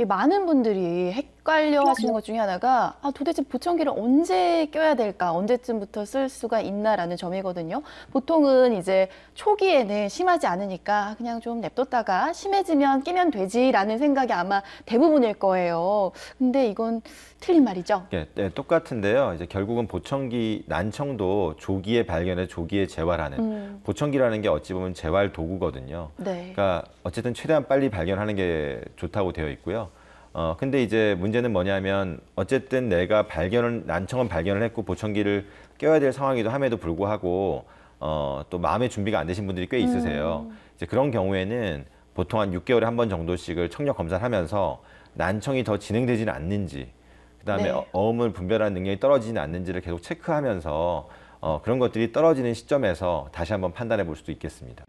이 많은 분들이 헷갈려 하시는 것 중에 하나가 아, 도대체 보청기를 언제 껴야 될까? 언제쯤부터 쓸 수가 있나라는 점이거든요. 보통은 이제 초기에는 심하지 않으니까 그냥 좀 냅뒀다가 심해지면 끼면 되지라는 생각이 아마 대부분일 거예요. 근데 이건 틀린 말이죠. 예, 네, 똑같은데요. 이제 결국은 보청기 난청도 조기에 발견해 조기에 재활하는 음, 보청기라는 게 어찌 보면 재활 도구거든요. 네. 그러니까 어쨌든 최대한 빨리 발견하는 게 좋다고 되어 있고요. 어 근데 이제 문제는 뭐냐면 어쨌든 내가 발견을 난청은 발견을 했고 보청기를 껴야 될 상황이기도 함에도 불구하고 어 또 마음의 준비가 안 되신 분들이 꽤 있으세요. 이제 그런 경우에는 보통 한 6개월에 한 번 정도씩을 청력 검사를 하면서 난청이 더 진행되지는 않는지 그다음에 네. 어- 어음을 분별하는 능력이 떨어지지는 않는지를 계속 체크하면서 어, 그런 것들이 떨어지는 시점에서 다시 한번 판단해 볼 수도 있겠습니다.